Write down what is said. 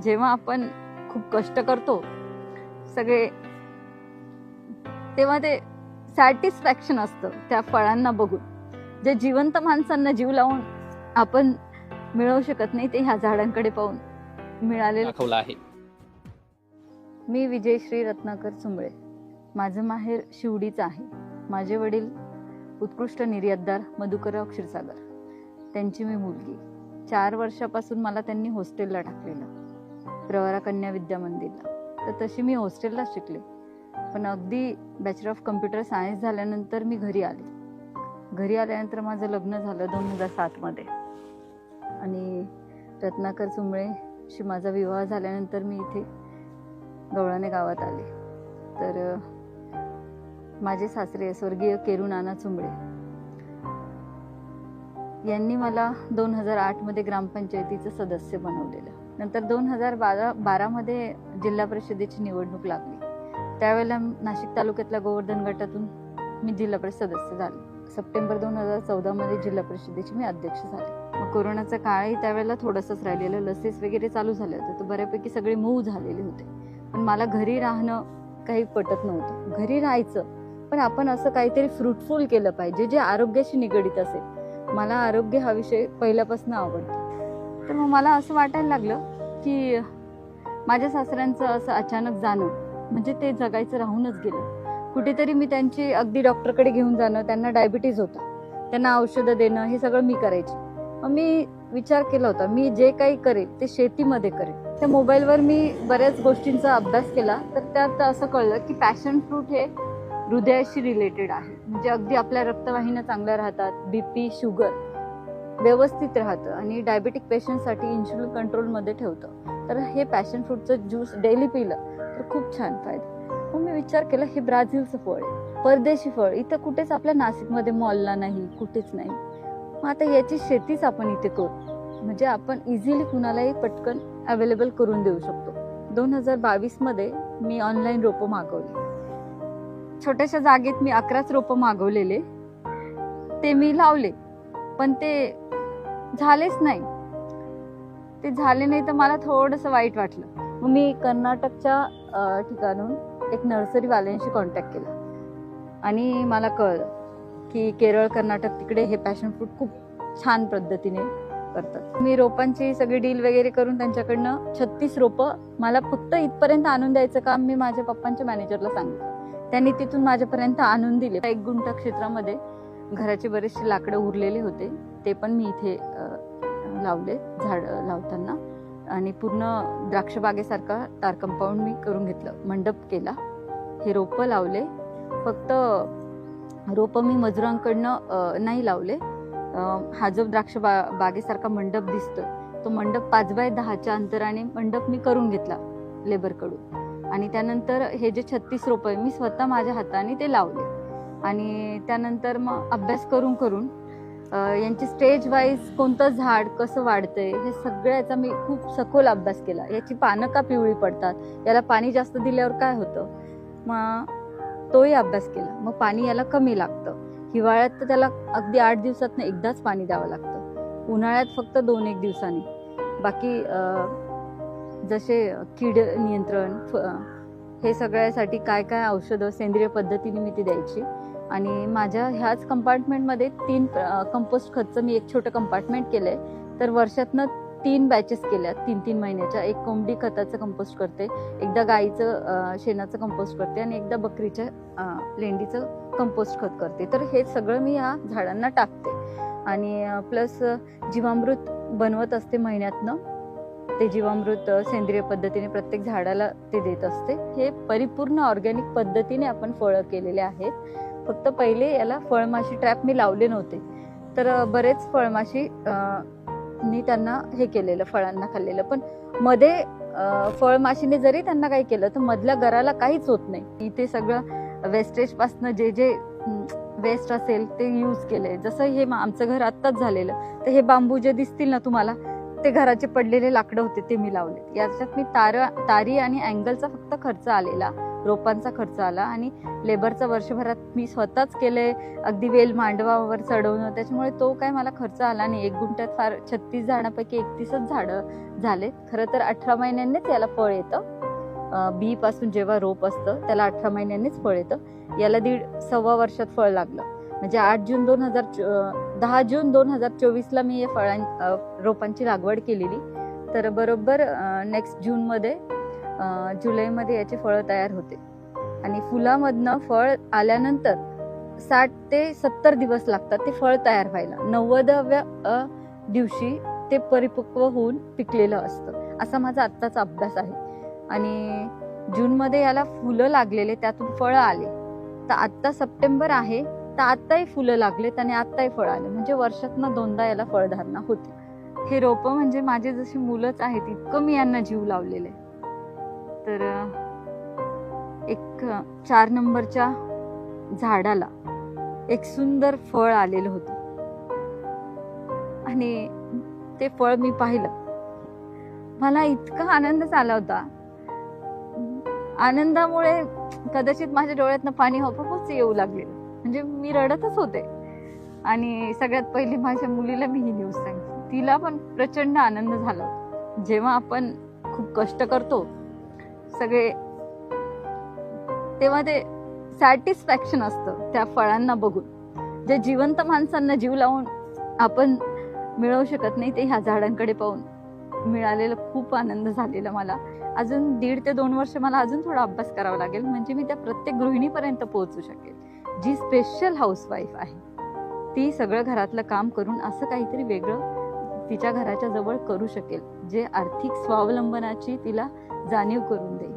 जेव्हा आपण खूप कष्ट करतो सगळे तेव्हा ते सॅटिस्फॅक्शन असतं त्या फळांना बघून. जे जिवंत माणसांना जीव लावून आपण मिळवू शकत नाही ते ह्या झाडांकडे पाहून मिळालेलं. आहे. मी विजयश्री रत्नाकर चुंबळे माझं माहेर शिवडीचं आहे. माझे वडील उत्कृष्ट निर्यातदार मधुकरराव क्षीरसागर. त्यांची मी मुलगी. चार वर्षापासून मला त्यांनी हॉस्टेलला टाकलेलं. प्रवरा कन्या विद्या मंदिरला तर तशी मी हॉस्टेलला शिकले. पण अगदी बॅचलर ऑफ कम्प्युटर सायन्स झाल्यानंतर मी घरी आले. घरी आल्यानंतर माझं लग्न झालं दोन हजार सातमध्ये आणि रत्नाकर चुंबळेशी माझा विवाह झाल्यानंतर मी इथे गवळाने गावात आले. तर माझे सासरे स्वर्गीय केरू नाना चुंबळे यांनी मला दोन हजार आठमध्ये ग्रामपंचायतीचं सदस्य बनवलेलं. नंतर दोन हजार बारा बारामध्ये जिल्हा परिषदेची निवडणूक लागली. त्यावेळेला नाशिक तालुक्यातल्या गोवर्धन गटातून मी जिल्हा परिषद सदस्य झाले. सप्टेंबर दोन हजार चौदामध्ये जिल्हा परिषदेची मी अध्यक्ष झाले. मग कोरोनाचा काळही त्यावेळेला थोडंसंच राहिलेलं लसीस वगैरे चालू झाले होते तर बऱ्यापैकी सगळे मूव झालेले होते. पण मला घरी राहणं काही पटत नव्हतं. घरी राहायचं पण आपण असं काहीतरी फ्रुटफुल केलं पाहिजे जे आरोग्याशी निगडीत असेल. मला आरोग्य हा विषय पहिल्यापासून आवडतो. तर मग मला असं वाटायला लागलं की माझ्या सासऱ्यांचं असं अचानक जाणं म्हणजे ते जगायचं राहूनच गेलं. कुठेतरी मी त्यांची अगदी डॉक्टरकडे घेऊन जाणं त्यांना डायबिटीज होता. त्यांना औषधं देणं हे सगळं मी करायचे. मग मी विचार केला होता मी जे काही करेल ते शेतीमध्ये करेल. त्या मोबाईलवर मी बऱ्याच गोष्टींचा अभ्यास केला तर त्यात असं कळलं की पॅशन फ्रूट हे हृदयाशी रिलेटेड आहे. म्हणजे अगदी आपल्या रक्तवाहिन्या चांगल्या राहतात बीपी शुगर व्यवस्थित राहतं आणि डायबेटिक पेशंटसाठी इन्शुलिन कंट्रोलमध्ये ठेवतं. तर हे पॅशन फ्रूटचं ज्यूस डेली पिलं तर खूप छान फायदा. मग मी विचार केला हे ब्राझीलचं फळ आहे परदेशी फळ इथं कुठेच आपल्या नाशिकमध्ये मॉलला नाही कुठेच नाही. मग आता याची शेतीच आपण इथे करू. म्हणजे आपण इझिली कुणालाही पटकन अवेलेबल करून देऊ शकतो. दोन हजार बावीसमध्ये मी ऑनलाईन रोपं मागवली. छोट्याशा जागेत मी अकराच रोपं मागवलेले. ते मी लावले. पण ते झालेच नाही. ते झाले नाही तर मला थोडंसं वाईट वाटलं. मग मी कर्नाटकच्या ठिकाणून एक नर्सरीवाल्यांशी कॉन्टॅक्ट केला. आणि मला कळलं की केरळ कर्नाटक तिकडे हे पॅशन फ्रूट खूप छान पद्धतीने करतात. मी रोपांची सगळी डील वगैरे करून त्यांच्याकडनं छत्तीस रोपं मला फक्त इथपर्यंत आणून द्यायचं काम मी माझ्या पप्पांच्या मॅनेजरला सांगितलं. त्यांनी तिथून माझ्यापर्यंत आणून दिले. एक गुंठ क्षेत्रामध्ये घराचे बरेचसे लाकडं उरलेले होते. ते पण मी इथे लावले झाड लावताना. आणि पूर्ण द्राक्षबागेसारखा तार कंपाऊंड मी करून घेतलं. मंडप केला. हे रोपं लावले. फक्त रोपं मी मजुरांकडनं नाही लावले. हा जो द्राक्ष बा बागेसारखा मंडप दिसतो तो मंडप पाच बाय दहाच्या अंतराने मंडप मी करून घेतला लेबरकडून. आणि त्यानंतर हे जे छत्तीस रोपं आहे मी स्वतः माझ्या हाताने ते लावले. आणि त्यानंतर मग अभ्यास करून करून यांची स्टेज वाईज कोणतं झाड कसं वाढतंय हे सगळ्याचा मी खूप सखोल अभ्यास केला. याची पानं का पिवळी पडतात याला पाणी जास्त दिल्यावर काय होतं? मग तोही अभ्यास केला. मग पाणी याला कमी लागतं. हिवाळ्यात तर त्याला अगदी आठ दिवसात एकदाच पाणी द्यावं लागतं. उन्हाळ्यात फक्त दोन एक दिवसांनी. बाकी जसे कीड नियंत्रण फ- हे सगळ्यासाठी काय काय औषधं सेंद्रिय पद्धतीने मी ती द्यायची. आणि माझ्या ह्याच कंपार्टमेंटमध्ये तीन कंपोस्ट खतचं मी एक छोटं कंपार्टमेंट केलं आहे तर वर्षातनं तीन बॅचेस केल्या तीन तीन महिन्याच्या. एक कोंबडी खताचं कंपोस्ट करते एकदा गाईचं शेणाचं कंपोस्ट करते आणि एकदा बकरीच्या लेंडीचं कंपोस्ट खत करते. तर हे सगळं मी या झाडांना टाकते. आणि प्लस जीवामृत बनवत असते महिन्यातनं. ते जीवामृत सेंद्रिय पद्धतीने प्रत्येक झाडाला ते देत असते. हे परिपूर्ण ऑर्गॅनिक पद्धतीने आपण फळं केलेले आहेत. फक्त पहिले याला फळमाशी ट्रॅप मी लावले नव्हते. तर बरेच फळमाशी नी त्यांना हे केलेलं फळांना खाल्लेलं. पण मध्ये फळमाशीने जरी त्यांना काही केलं तर मधल्या घराला काहीच होत नाही. इथे सगळं वेस्टेज पासनं जे जे वेस्ट असेल ते यूज केले जसं हे मा- आमचं घर आत्ताच झालेलं. तर हे बांबू जे दिसतील ना तुम्हाला ते घराचे पडलेले लाकडं होते ते मी लावले याच्यात मी तार तारी आणि अँगलचा फक्त खर्च आलेला. रोपांचा खर्च आला आणि लेबरचा वर्षभरात मी स्वतःच केले अगदी वेल मांडवावर चढवणं त्याच्यामुळे तो काय मला खर्च आला नाही. एक गुंठ्यात फार छत्तीस झाडांपैकी एकतीसच झाडं झाले. खरं तर अठरा महिन्यांनीच याला फळ येतं. बी पासून जेव्हा रोप असतं त्याला अठरा महिन्यांनीच फळ येतं. याला दीड सव्वा वर्षात फळ लागलं. म्हणजे आठ जून दोन हजार दहा जून दोन हजार चोवीसला मी या फळां रोपांची लागवड केलेली. तर बरोबर नेक्स्ट जूनमध्ये जुलैमध्ये याचे फळं तयार होते. आणि फुलामधनं फळ आल्यानंतर साठ ते सत्तर दिवस लागतात ते फळ तयार व्हायला. नव्वदाव्या अ, दिवशी ते परिपक्व होऊन पिकलेलं असतं. असा माझा आत्ताचा अभ्यास आहे. आणि जूनमध्ये याला फुलं लागलेले त्यातून फळं आले. तर आत्ता सप्टेंबर आहे तर आत्ताही फुलं लागलेत आणि आत्ताही फळ आले. म्हणजे वर्षातनं दोनदा याला फळधारणा होते. हे रोपं म्हणजे माझे जशी मुलंच आहेत इतकं मी यांना जीव लावलेलं. आहे तर एक चार नंबरच्या झाडाला एक सुंदर फळ आलेलं होतं. आणि ते फळ मी पाहिलं. मला इतका आनंद झाला होता. आनंदामुळे कदाचित माझ्या डोळ्यातनं पाणी आपोआपच येऊ लागले. म्हणजे मी रडतच होते. आणि सगळ्यात पहिली माझ्या मुलीला मी ही न्यूज सांगितली. तिला पण प्रचंड आनंद झाला. जेव्हा आपण खूप कष्ट करतो सगळे तेव्हा ते सॅटिस्फॅक्शन असतं त्या फळांना बघून. जे जिवंत माणसांना जीव लावून आपण मिळवू शकत नाही ते ह्या झाडांकडे पाहून मिळालेला खूप आनंद झालेला मला. अजून दीड ते दोन वर्ष मला अजून थोडा अभ्यास करावा लागेल म्हणजे मी त्या प्रत्येक गृहिणीपर्यंत पोहोचू शकेल. जी स्पेशल हाऊसवाईफ आहे ती सगळं घरातलं काम करून असं काहीतरी वेगळं तिच्या घराच्या जवळ करू शकेल जे आर्थिक स्वावलंबनाची तिला जाणीव करून देईल.